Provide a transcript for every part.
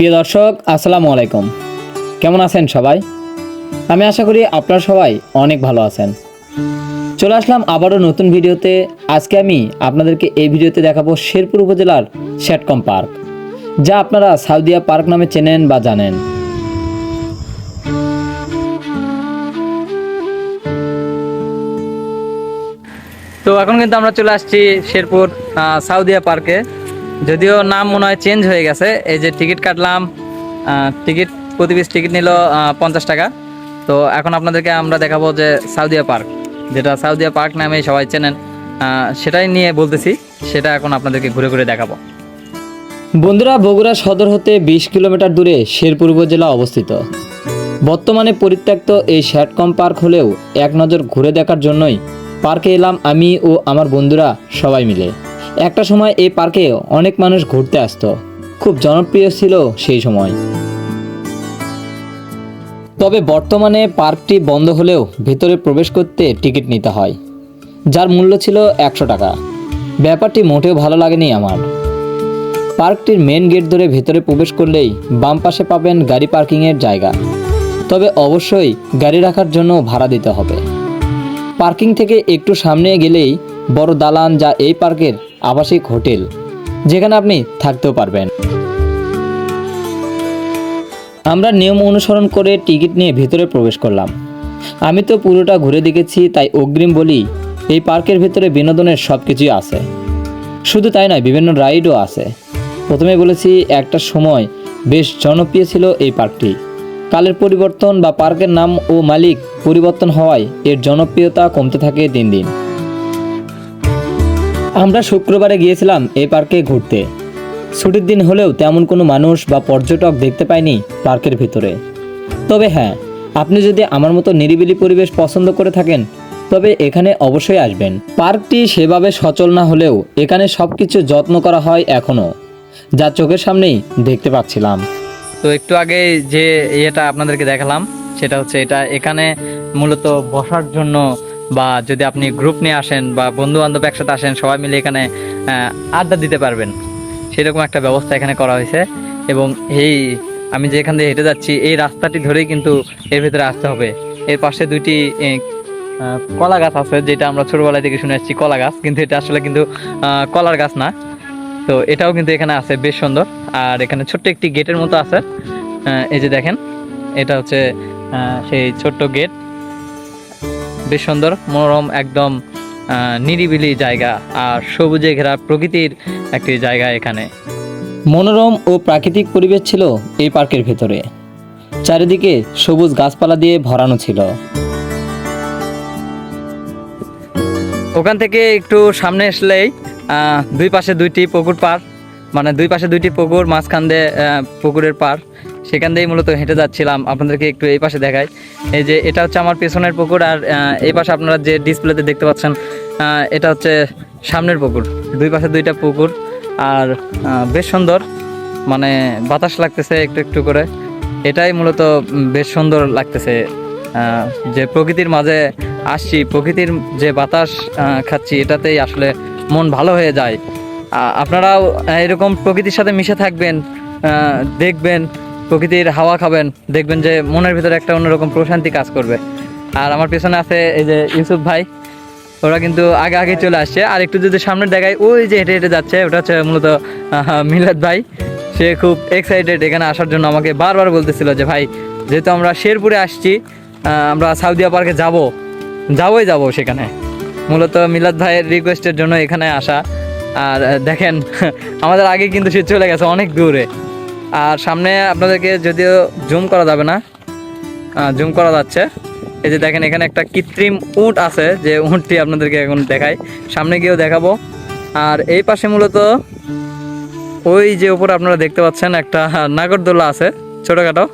প্রিয় দর্শক, আসসালামু আলাইকুম। কেমন আছেন সবাই? আমি আশা করি আপনারা সবাই অনেক ভালো আছেন। চলে আসলাম আবারও নতুন ভিডিওতে। আজকে আমি আপনাদেরকে এই ভিডিওতে দেখাবো শেরপুর উপজেলার শ্যাটকম পার্ক, যা আপনারা সাউদিয়া পার্ক নামে চেনেন বা জানেন। তো এখন কিন্তু আমরা চলে আসছি শেরপুর সাউদিয়া পার্কে। যদিও নাম মনে হয় চেঞ্জ হয়ে গেছে। এই যে টিকিট কাটলাম টিকিট, প্রতি পিস টিকিট নিল পঞ্চাশ টাকা। তো এখন আপনাদেরকে আমরা দেখাবো যে সাউদিয়া পার্ক, যেটা সাউদিয়া পার্ক নামে সবাই চেনেন। সেটাই নিয়ে বলতেছি, সেটা এখন আপনাদেরকে ঘুরে ঘুরে দেখাবো। বন্ধুরা, বগুড়া সদর হতে বিশ কিলোমিটার দূরে শেরপুর উপজেলা অবস্থিত। বর্তমানে পরিত্যক্ত এই শ্যাটকম পার্ক হলেও এক নজর ঘুরে দেখার জন্যই পার্কে এলাম আমি ও আমার বন্ধুরা সবাই মিলে। একটা সময় এই পার্কে অনেক মানুষ ঘুরতে আসতো। খুব জনপ্রিয় ছিল সেই সময়। তবে বর্তমানে পার্কটি বন্ধ হলেও ভেতরে প্রবেশ করতে টিকিট নিতে হয়, যার মূল্য ছিল একশো টাকা। ব্যাপারটি মোটেও ভালো লাগেনি আমার। পার্কটির মেন গেট ধরে ভেতরে প্রবেশ করলেই বাম পাশে পাবেন গাড়ি পার্কিংয়ের জায়গা। তবে অবশ্যই গাড়ি রাখার জন্য ভাড়া দিতে হবে। পার্কিং থেকে একটু সামনে গেলেই বড় দালান যা এই পার্কের আবাসিক হোটেল, যেখানে আপনি থাকতেও পারবেন। আমরা নিয়ম অনুসরণ করে টিকিট নিয়ে ভেতরে প্রবেশ করলাম। আমি তো পুরোটা ঘুরে দেখেছি, তাই অগ্রিম বলি, এই পার্কের ভেতরে বিনোদনের সব কিছুই আছে। শুধু তাই নয়, বিভিন্ন রাইডও আছে। প্রথমে বলেছি, একটা সময় বেশ জনপ্রিয় ছিল এই পার্কটি। কালের পরিবর্তন বা পার্কের নাম ও মালিক পরিবর্তন হওয়ায় এর জনপ্রিয়তা কমতে থাকে দিন দিন। আমরা শুক্রবারে গিয়েছিলাম এই পার্কে ঘুরতে। ছুটির দিন হলেও তেমন কোনো মানুষ বা পর্যটক দেখতে পাইনি পার্কের ভিতরে। তবে হ্যাঁ আপনি যদি আমার মতো নিরিবিলি পরিবেশ পছন্দ করে থাকেন, তবে এখানে অবশ্যই আসবেন। পার্কটি সেভাবে সচল না হলেও এখানে সব কিছু যত্ন করা হয় এখনও যা চোখের সামনেই দেখতে পাচ্ছিলাম। তো একটু আগে যে ইয়েটা আপনাদেরকে দেখালাম, সেটা হচ্ছে এটা এখানে মূলত বসার জন্য বা যদি আপনি গ্রুপ নিয়ে আসেন বা বন্ধু বান্ধব একসাথে আসেন, সবাই মিলে এখানে আড্ডা দিতে পারবেন। সেরকম একটা ব্যবস্থা এখানে করা হয়েছে এবং এই, আমি যে এখান দিয়ে হেঁটে যাচ্ছি, এই রাস্তাটি ধরেই কিন্তু এর ভেতরে আসতে হবে। এর পাশে দুইটি কলা গাছ আছে, যেটা আমরা ছোটবেলা থেকে শুনে আসছি, কলা গাছ। কিন্তু এটা আসলে কিন্তু কলার গাছ না। তো এটাও কিন্তু এখানে আছে, বেশ সুন্দর। আর এখানে ছোট্ট একটি গেটের মতো আছে। এই যে দেখেন, এটা হচ্ছে সেই ছোট্ট গেট। বেশ সুন্দর, মনোরম, একদম নিরিবিলি জায়গা আর সবুজে ঘেরা প্রকৃতির একটি জায়গা এখানে। মনোরম ও প্রাকৃতিক পরিবেশ ছিল এই পার্কের ভেতরে। চারিদিকে সবুজ গাছপালা দিয়ে ভরানো ছিল। ওখান থেকে একটু সামনে আসলেই দুই পাশে দুইটি পুকুর পার মানে দুই পাশে দুইটি পুকুর, মাঝখান দিয়ে পুকুরের পার। সেখান দিয়েই মূলত হেঁটে যাচ্ছিলাম। আপনাদেরকে একটু এই পাশে দেখাই। এই যে এটা হচ্ছে আমার পেছনের পুকুর আর এই পাশে আপনারা যে ডিসপ্লেতে দেখতে পাচ্ছেন এটা হচ্ছে সামনের পুকুর। দুই পাশে দুইটা পুকুর আর বেশ সুন্দর। মানে বাতাস লাগতেছে একটু একটু করে। এটাই মূলত বেশ সুন্দর লাগতেছে। যে প্রকৃতির মাঝে আসছি, প্রকৃতির যে বাতাস খাচ্ছি, এটাতেই আসলে মন ভালো হয়ে যায়। আপনারাও এরকম প্রকৃতির সাথে মিশে থাকবেন দেখবেন প্রকৃতির হাওয়া খাবেন, দেখবেন যে মনের ভিতরে একটা অন্যরকম প্রশান্তি কাজ করবে। আর আমার পেছনে আছে এই যে ইউসুফ ভাই, ওরা কিন্তু আগে আগে চলে আসছে। আর একটু যদি সামনে দেখায় ওই যে হেঁটে হেঁটে যাচ্ছে, ওটা হচ্ছে মূলত মিলাদ ভাই। সে খুব এক্সাইটেড এখানে আসার জন্য আমাকে বারবার বলতেছিল যে, ভাই, যেহেতু আমরা শেরপুরে আসছি আমরা সাউদিয়া পার্কে যাব, যাবই যাব সেখানে। মূলত মিলাদ ভাইয়ের রিকোয়েস্টের জন্য এখানে আসা। আর দেখেন, আমাদের আগে কিন্তু সে চলে গেছে অনেক দূরে। আর সামনে আপনাদেরকে যদিও জুম করা যাবে না জুম করা যাচ্ছে। এই যে দেখেন, এখানে একটা কৃত্রিম উট আছে, যে উটটি আপনাদেরকে এখন দেখাই। সামনে গিয়েও দেখাবো। আর এই পাশে মূলত ওই যে উপরে আপনারা দেখতে পাচ্ছেন একটা নাগরদোলা আছে, ছোটোখাটো।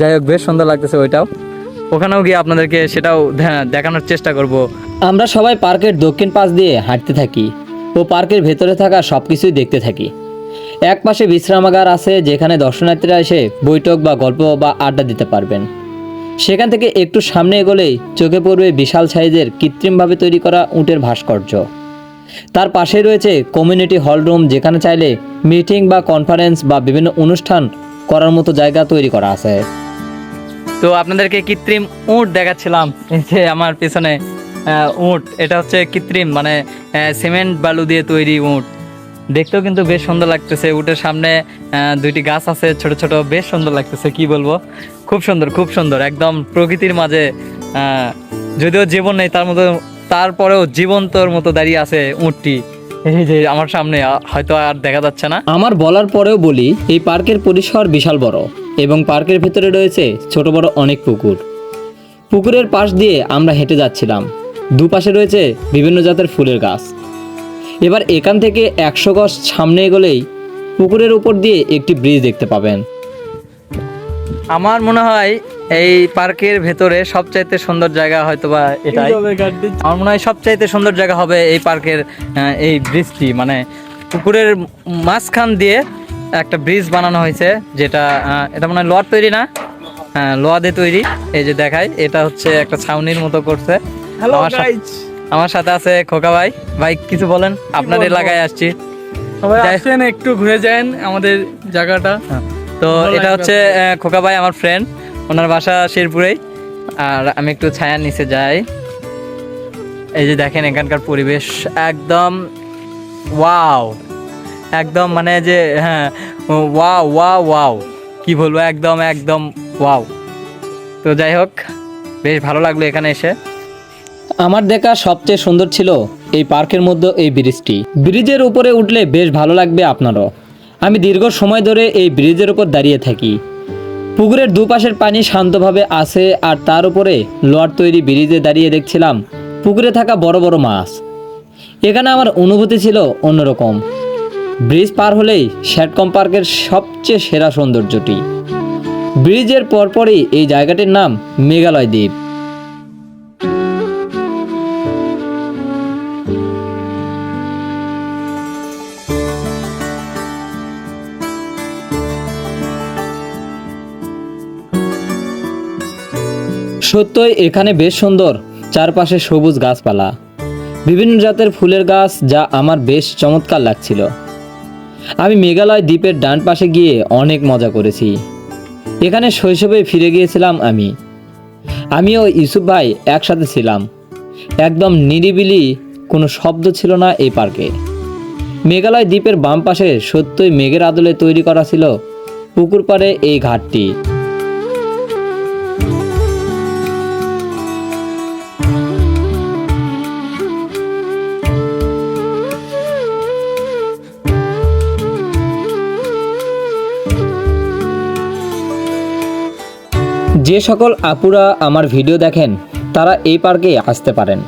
যাই হোক, বেশ সুন্দর লাগতেছে ওইটাও। ওখানেও গিয়ে আপনাদেরকে সেটাও দেখানোর চেষ্টা করব। আমরা সবাই পার্কের দক্ষিণ পাশ দিয়ে হাঁটতে থাকি ও পার্কের ভেতরে থাকা সব কিছুই দেখতে থাকি। এক পাশে বিশ্রামাগার আছে যেখানে দর্শনার্থীরা এসে বৈঠক বা গল্প বা আড্ডা দিতে পারবেন। সেখান থেকে একটু সামনে এগোলেই চোখে পড়বে বিশাল সাইজের কৃত্রিমভাবে তৈরি করা উটের ভাস্কর্য। তার পাশেই রয়েছে কমিউনিটি হল রুম যেখানে চাইলে মিটিং বা কনফারেন্স বা বিভিন্ন অনুষ্ঠান করার মতো জায়গা তৈরি করা আছে। তো আপনাদেরকে কৃত্রিম উট দেখাচ্ছিলাম। এই যে আমার পেছনে উট, এটা হচ্ছে কৃত্রিম মানে সিমেন্ট বালু দিয়ে তৈরি উট। দেখতেও কিন্তু বেশ সুন্দর লাগতেছে। উটের সামনে দুইটি গাছ আছে, ছোট ছোট, বেশ সুন্দর লাগতেছে, কি বলব? খুব সুন্দর খুব সুন্দর, একদম প্রকৃতির মাঝে যদিও জীবন নেই, তার মতো তারপরেও জীবন্তর মতো দাঁড়িয়ে আছে উটটি। এই যে আমার সামনে হয়তো আর দেখা যাচ্ছে না। আমার বলার পরেও বলি, এই পার্কের পরিসর বিশাল বড় এবং পার্কের ভেতরে রয়েছে ছোট বড় অনেক পুকুর। পুকুরের পাশ দিয়ে আমরা হেঁটে যাচ্ছিলাম। দুপাশে রয়েছে বিভিন্ন জাতের ফুলের গাছ। এবার এখান থেকে একশো গজ সামনে এগোলেই পুকুরের উপর দিয়ে একটি ব্রিজ দেখতে পাবেন। আমার মনে হয় এই পার্কের ভেতরে সবচাইতে সুন্দর জায়গা হয়তো বা এটাই আমার মনে হয় সবচাইতে সুন্দর জায়গা হবে এই পার্কের আহ, এই ব্রিজটি। মানে পুকুরের মাঝখান দিয়ে একটা ব্রিজ বানানো হয়েছে যেটা আহ, এটা মনে হয় লোহার তৈরি না? হ্যাঁ লোহা দিয়ে তৈরি। এই যে দেখায় এটা হচ্ছে একটা ছাউনির মতো করছে। হ্যালো আমার সাথে আছে খোকা ভাই। ভাই কিছু বলেন? আপনার? এলাকায় আসছি। সবাই আসেন একটু ঘুরে যান আমাদের জায়গাটা। তো এটা হচ্ছে খোকা ভাই আমার ফ্রেন্ড ওনার বাসা শেরপুরেই। আর আমি একটু ছায়ার নিচে যাই। এই যে দেখেন এখানকার পরিবেশ একদম ওয়াও। একদম মানে যে হ্যাঁ ওয়াও ওয়াও ওয়াও। কি বলব? একদম একদম ওয়াও। তো যাই হোক বেশ ভালো লাগল এখানে এসে। আমার দেখা সবচেয়ে সুন্দর ছিল এই পার্কের মধ্যে এই ব্রিজটি। ব্রিজের উপরে উঠলে বেশ ভালো লাগবে আপনারও। আমি দীর্ঘ সময় ধরে এই ব্রিজের উপর দাঁড়িয়ে থাকি। পুকুরের দুপাশের পানি শান্তভাবে আসে আর তার উপরে লোয়ার তৈরি ব্রিজে দাঁড়িয়ে দেখছিলাম পুকুরে থাকা বড় বড় মাছ। এখানে আমার অনুভূতি ছিল অন্যরকম। ব্রিজ পার হলেই শ্যাটকম পার্কের সবচেয়ে সেরা সৌন্দর্যটি। ব্রিজের পরপরই এই জায়গাটির নাম মেঘালয় দ্বীপ। সত্যই এখানে বেশ সুন্দর। চারপাশে সবুজ গাছপালা। বিভিন্ন জাতের ফুলের গাছ যা আমার বেশ চমৎকার লাগছিল। আমি মেঘালয় দ্বীপের ডান পাশে গিয়ে অনেক মজা করেছি। এখানে শৈশবে ফিরে গিয়েছিলাম আমি। আমি ও ইউসুফ ভাই একসাথে ছিলাম। একদম নিরিবিলি কোনো শব্দ ছিল না এই পার্কে। মেঘালয় দ্বীপের বাম পাশে সত্যই মেঘের আদলে তৈরি করা ছিল পুকুর পাড়ে এই ঘাটটি। যে সকল আপুরা আমার ভিডিও দেখেন, তারা এই পার্কে আসতে পারেন।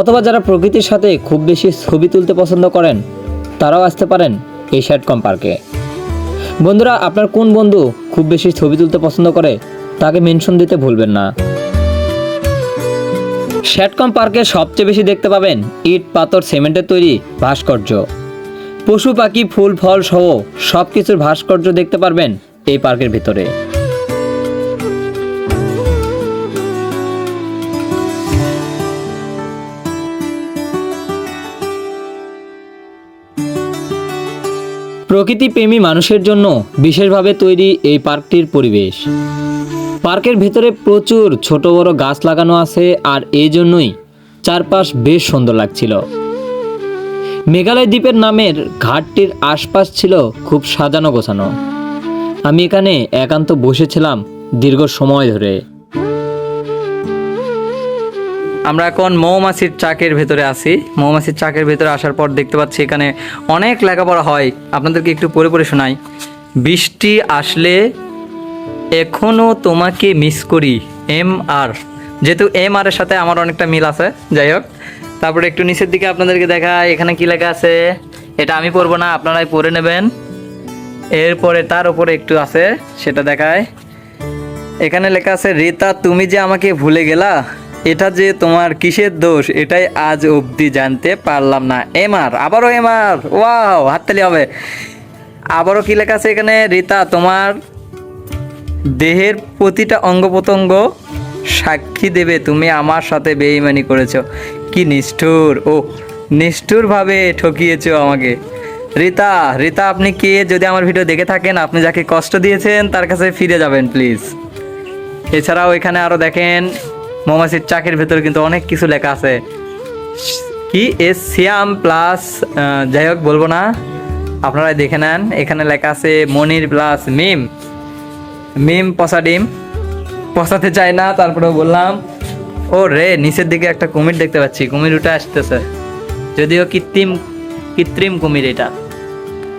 অথবা যারা প্রকৃতির সাথে খুব বেশি ছবি তুলতে পছন্দ করেন, তারাও আসতে পারেন এই শ্যাটকম পার্কে। বন্ধুরা, আপনার কোন বন্ধু খুব বেশি ছবি তুলতে পছন্দ করে, তাকে মেনশন দিতে ভুলবেন না। শ্যাটকম পার্কে সবচেয়ে বেশি দেখতে পাবেন ইট, পাথর, সিমেন্টের তৈরি ভাস্কর্য। পশু, পাখি, ফুল, ফল সহ সব কিছুর ভাস্কর্য দেখতে পারবেন এই পার্কের ভিতরে। প্রকৃতিপ্রেমী মানুষের জন্য বিশেষভাবে তৈরি এই পার্কটির পরিবেশ। পার্কের ভেতরে প্রচুর ছোট বড় গাছ লাগানো আছে আর এই জন্যই চারপাশ বেশ সুন্দর লাগছিল। মেঘালয় দ্বীপের নামের ঘাটটির আশপাশ ছিল খুব সাজানো গোছানো। আমি এখানে একান্ত বসেছিলাম দীর্ঘ সময় ধরে। আমরা এখন মৌমাছির চাকের ভেতরে আছি। মৌমাছির চাকের ভেতরে আসার পর দেখতে পাচ্ছি এখানে অনেক লেখাপড়া হয়। আপনাদেরকে একটু পড়ে পড়ে শোনাই। বৃষ্টি আসলে এখনও তোমাকে মিস করি এম আর যেহেতু এম আর এর সাথে আমার অনেকটা মিল আছে, যাই হোক। তারপরে একটু নিচের দিকে আপনাদেরকে দেখায় এখানে কি লেখা আছে? এটা আমি পড়ব না, আপনারাই পড়ে নেবেন। এরপরে তার উপরে একটু আছে, সেটা দেখায়। এখানে লেখা আছে, রিতা, তুমি যে আমাকে ভুলে গেলা? এটা যে তোমার কিসের দোষ, এটাই আজ অবধি জানতে পারলাম না। এমআর, আবারও এমআর, ওয়াও, হাততালি হবে। আবারও কি লেখা আছে এখানে? রিতা, তোমার দেহের প্রতিটা অঙ্গ প্রত্যঙ্গ সাক্ষী দেবে, তুমি আমার সাথে বেইমানি করেছ। কি নিষ্ঠুর, ও, নিষ্ঠুরভাবে ঠকিয়েছো আমাকে। রিতা রিতা, আপনি কে? যদি আমার ভিডিও দেখে থাকেন, আপনি যাকে কষ্ট দিয়েছেন, তার কাছে ফিরে যাবেন, প্লিজ। এছাড়াও এখানে আরও দেখেন মৌমাছির চাকের ভেতরে কিন্তু অনেক কিছু লেখা আছে। কি? এস সিয়াম প্লাস যাই হোক, বলব না। আপনারা দেখে নেন। এখানে লেখা আছে মনির প্লাস মিম। মিম পচা ডিম। পচাতে চায় না, তারপরেও বললাম। ও রে, নিচের দিকে একটা কুমির দেখতে পাচ্ছি। কুমির উঠে আসতেছে। যদিও কৃত্রিম কৃত্রিম কুমির এটা।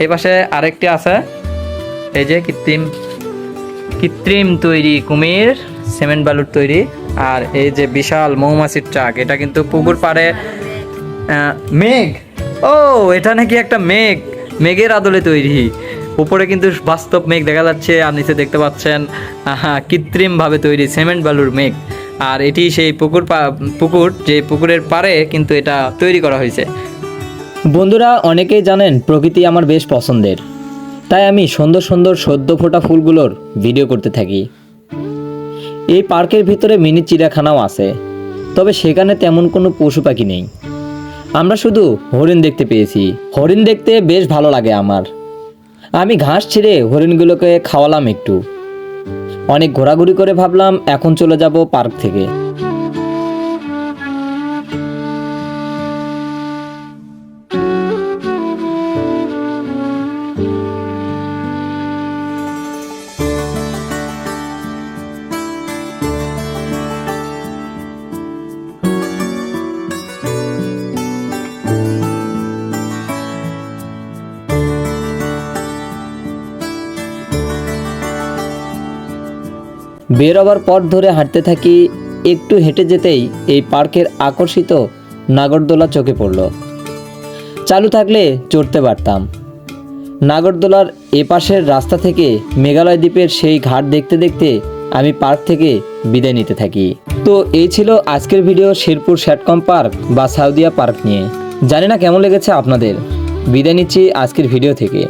এই পাশে আরেকটি আছে। এই যে কৃত্রিম কৃত্রিম তৈরি কুমির, সিমেন্ট বালুর তৈরি। আর এই যে বিশাল মৌমাছির ট্রাক এটা কিন্তু পুকুর পাড়ে মেঘ। ও, এটা নাকি একটা মেঘ, মেঘের আদলে তৈরি। উপরে কিন্তু বাস্তব মেঘ দেখা যাচ্ছে, আর নিচে দেখতে পাচ্ছেন কৃত্রিমভাবে তৈরি সিমেন্ট বালুর মেঘ। আর এটি সেই পুকুর পুকুর, যে পুকুরের পাড়ে কিন্তু এটা তৈরি করা হয়েছে। বন্ধুরা, অনেকেই জানেন প্রকৃতি আমার বেশ পছন্দের। তাই আমি সুন্দর সুন্দর সদ্য ফোটা ফুলগুলোর ভিডিও করতে থাকি। এই পার্কের ভিতরে মিনি চিড়িয়াখানাও আছে, তবে সেখানে তেমন কোনো পশু পাখি নেই। আমরা শুধু হরিণ দেখতে পেয়েছি। হরিণ দেখতে বেশ ভালো লাগে আমার। আমি ঘাস ছিঁড়ে হরিণগুলোকে খাওয়ালাম একটু। অনেক ঘোরাঘুরি করে ভাবলাম এখন চলে যাব পার্ক থেকে। বেরোবার পথ ধরে হাঁটতে থাকি, একটু হেঁটে যেতেই এই পার্কের আকর্ষিত নাগরদোলা চোখে পড়ল। চালু থাকলে চড়তে পারতাম। নাগরদোলার এপাশের রাস্তা থেকে মেঘালয় দ্বীপের সেই ঘাট দেখতে দেখতে আমি পার্ক থেকে বিদায় নিতে থাকি। তো এই ছিল আজকের ভিডিও শেরপুর শ্যাটকম পার্ক বা সাউদিয়া পার্ক নিয়ে। জানি না কেমন লেগেছে আপনাদের। বিদায় নিচ্ছি আজকের ভিডিও থেকে।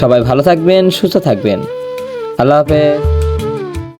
সবাই ভালো থাকবেন, সুস্থ থাকবেন। আল্লাহ হাফেজ।